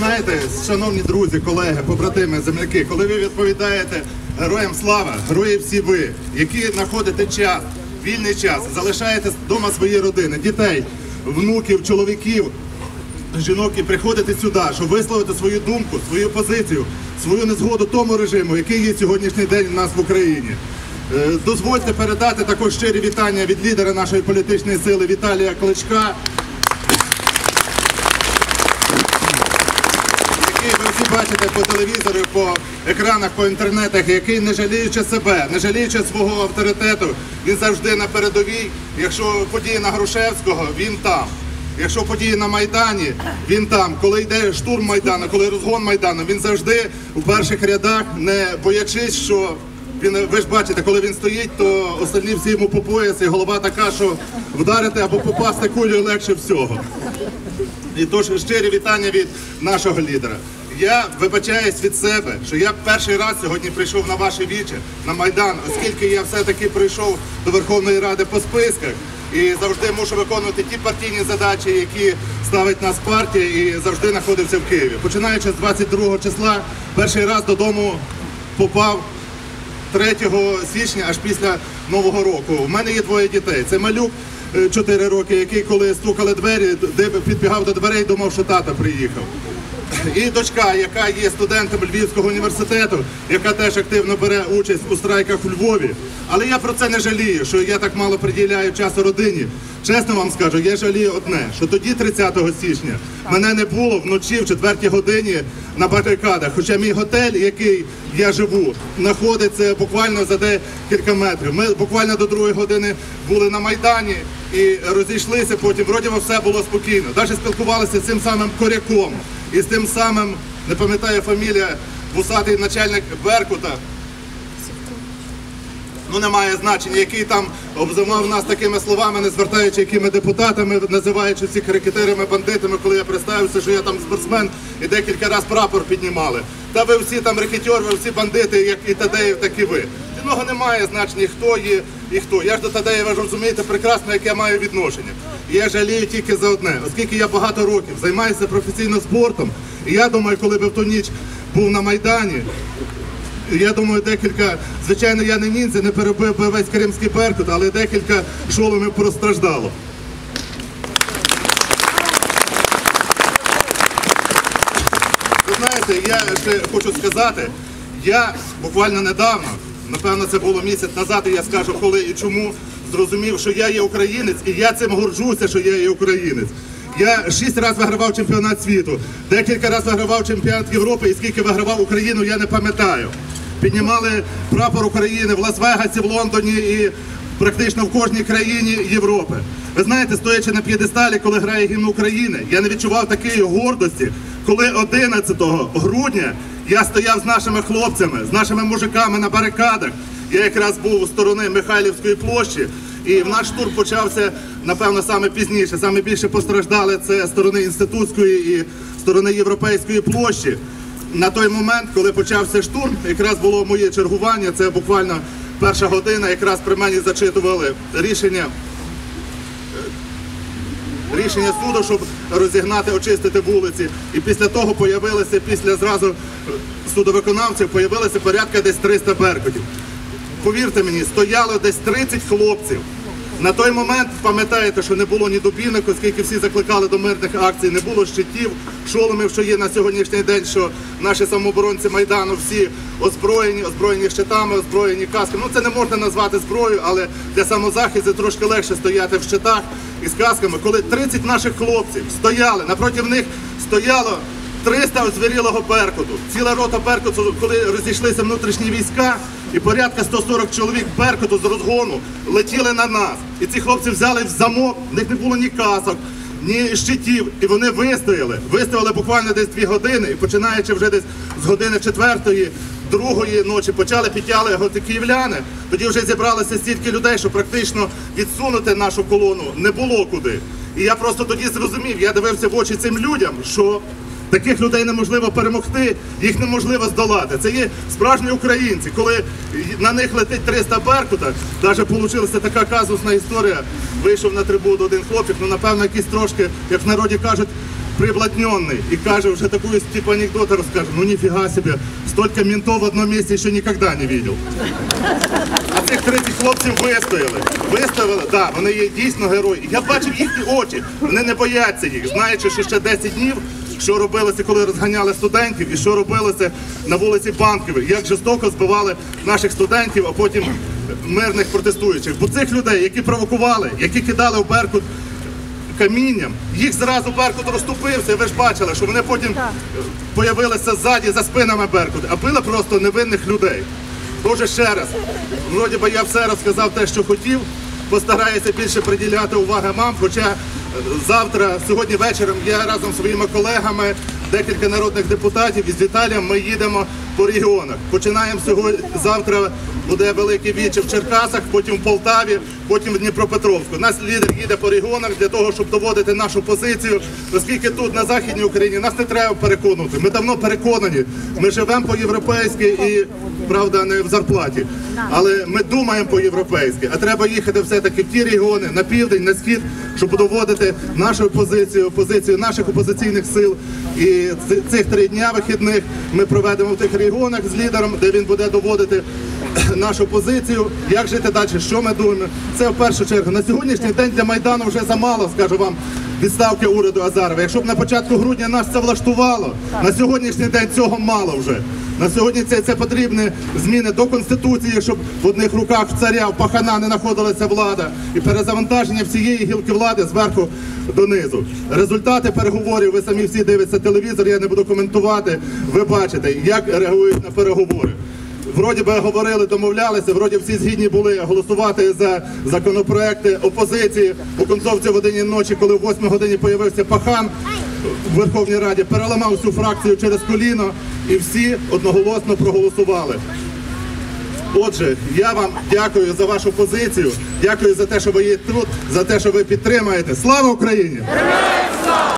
знаєте, шановні друзі, колеги, побратими, земляки, коли ви відповідаєте героям слава, герої всі ви, які знаходите час, вільний час, залишаєте вдома свої родини, дітей, внуків, чоловіків, жінок і приходите сюди, щоб висловити свою думку, свою позицію, свою незгоду тому режиму, який є сьогоднішній день у нас в Україні. Е, Дозвольте передати також щирі вітання від лідера нашої політичної сили Віталія Кличка. Який ви всі бачите по телевізору, по екранах, по інтернетах, який не жаліючи себе, не жаліючи свого авторитету, він завжди на передовій. Якщо події на Грушевського, він там. Якщо події на Майдані, він там. Коли йде штурм Майдану, коли розгон Майдану, він завжди у перших рядах, не боячись, що він, ви ж бачите, коли він стоїть, то остальні всі йому по пояс, і голова така, що вдарити або попасти кулею легше всього. І тож щирі вітання від нашого лідера. Я вибачаюсь від себе, що я перший раз сьогодні прийшов на ваше віче на Майдан, оскільки я все-таки прийшов до Верховної Ради по списках і завжди мушу виконувати ті партійні задачі, які ставить нас партія, і завжди знаходився в Києві. Починаючи з 22 числа, перший раз додому попав 3 січня, аж після Нового року. У мене є двоє дітей. Це малюк 4 роки, який коли стукали двері, підбігав до дверей, думав, що тата приїхав. І дочка, яка є студентом Львівського університету, яка теж активно бере участь у страйках у Львові. Але я про це не жалію, що я так мало приділяю часу родині. Чесно вам скажу, я жалію одне, що тоді, 30 січня, мене не було вночі в 4 годині на барикадах. Хоча мій готель, який я живу, знаходиться буквально за декілька метрів. Ми буквально до другої години були на Майдані і розійшлися потім. Вроді все було спокійно. Навіть спілкувалися з цим самим коряком і з тим самим, не пам'ятаю фамілія, вусатий начальник Беркута. Ну немає значення, який там обзивав нас такими словами, не звертаючи якими депутатами, називаючи всіх рекетерами, бандитами, коли я представився, що я там спортсмен і декілька разів прапор піднімали. Та ви всі там рекетер, ви всі бандити, як і Тадеєв, так і ви. Для нього немає значення, хто є і хто. Я ж до Тадеєва ж розумієте прекрасно, яке я маю відношення. Я жалію тільки за одне, оскільки я багато років займаюся професійно спортом. І я думаю, коли би в ту ніч був на Майдані, я думаю, декілька, звичайно, я не ніндзя, не перебив би весь кримський перкут, але декілька шоломів постраждало. Ви знаєте, я ще хочу сказати, я буквально недавно, напевно, це було місяць назад, і я скажу, коли і чому зрозумів, що я є українець, і я цим горжуся, що я є українець. Я шість разів вигравав чемпіонат світу, декілька разів вигравав чемпіонат Європи, і скільки вигравав Україну, я не пам'ятаю. Піднімали прапор України в Лас-Вегасі, в Лондоні і практично в кожній країні Європи. Ви знаєте, стоячи на п'єдесталі, коли грає гімн України, я не відчував такої гордості, коли 11 грудня я стояв з нашими хлопцями, з нашими мужиками на барикадах. Я якраз був у сторони Михайлівської площі, і в наш штурм почався, напевно, саме пізніше. Саме більше постраждали це сторони інститутської і сторони європейської площі. На той момент, коли почався штурм, якраз було моє чергування. Це буквально перша година. Якраз при мені зачитували рішення. Рішення суду, щоб розігнати, очистити вулиці. І після того появилися, після зразу судовиконавців, появилося порядка десь 300 беркутів. Повірте мені, стояло десь 30 хлопців. На той момент пам'ятаєте, що не було ні дубінок, оскільки всі закликали до мирних акцій, не було щитів, шоломів, що є на сьогоднішній день, що наші самооборонці Майдану всі озброєні, озброєні щитами, озброєні касками. Ну це не можна назвати зброєю, але для самозахисту трошки легше стояти в щитах із касками. Коли 30 наших хлопців стояли, напроти них стояло 300 озвірілого Беркуту. Ціла рота Беркуту, коли розійшлися внутрішні війська, і порядка 140 чоловік Беркуту з розгону летіли на нас. І ці хлопці взяли в замок, в них не було ні касок, ні щитів. І вони вистояли. Вистояли буквально десь дві години, і починаючи вже десь з години четвертої, другої ночі почали підтяли готи київляни. Тоді вже зібралося стільки людей, що практично відсунути нашу колону не було куди. І я просто тоді зрозумів, я дивився в очі цим людям, що Таких людей неможливо перемогти, їх неможливо здолати. Це є справжні українці. Коли на них летить 300 беркута, навіть вийшла така казусна історія. Вийшов на трибуну один хлопчик, ну напевно, якийсь трошки, як в народі кажуть, приблотненный и каже уже такую типа анекдота расскажет. Ну нифига себе, столько ментов в одном месте еще никогда не видел. А цих 30 хлопців вистояли. Вистояли, так, да, вони є дійсно герої. Я бачив їхні очі, вони не бояться їх, знаючи, що ще 10 днів, що робилося, коли розганяли студентів, і що робилося на вулиці Банковій, як жорстоко збивали наших студентів, а потім мирних протестуючих. Бо цих людей, які провокували, які кидали в Беркут камінням, їх зразу Беркут розступився. Ви ж бачили, що вони потім появилися ззаді за спинами Беркут, а били просто невинних людей. Тоже ще раз, вроді би я все розказав те, що хотів. Постараюся більше приділяти уваги мам. Хоча завтра, сьогодні вечором, я разом зі своїми колегами, декілька народних депутатів із Віталієм ми їдемо по регіонах. Починаємо сьогодні. Завтра буде великий віче в Черкасах, потім в Полтаві, потім в Дніпропетровську. Наш лідер їде по регіонах для того, щоб доводити нашу позицію. Оскільки тут на західній Україні нас не треба переконувати. Ми давно переконані. Ми живемо по-європейськи і правда не в зарплаті. Але ми думаємо по-європейськи, а треба їхати все-таки в ті регіони на південь, на схід, щоб доводити нашу позицію, позицію наших опозиційних сил. І цих три дня вихідних ми проведемо в тих регіонах з лідером, де він буде доводити нашу позицію, як жити далі, що ми думаємо. Це в першу чергу. На сьогоднішній день для Майдану вже замало, скажу вам. Відставки уряду Азарова. Якщо б на початку грудня нас це влаштувало, на сьогоднішній день цього мало вже. На сьогодні це, це потрібні зміни до конституції, щоб в одних руках в царя, в пахана не знаходилася влада, і перезавантаження всієї гілки влади зверху донизу. Результати переговорів. Ви самі всі дивитеся телевізор. Я не буду коментувати. Ви бачите, як реагують на переговори. Вроді би говорили, домовлялися, вроді всі згідні були голосувати за законопроекти опозиції. У концовці годині ночі, коли в 8 годині появився пахан в Верховній Раді, переламав всю фракцію через коліно і всі одноголосно проголосували. Отже, я вам дякую за вашу позицію, дякую за те, що ви є тут, за те, що ви підтримаєте. Слава Україні!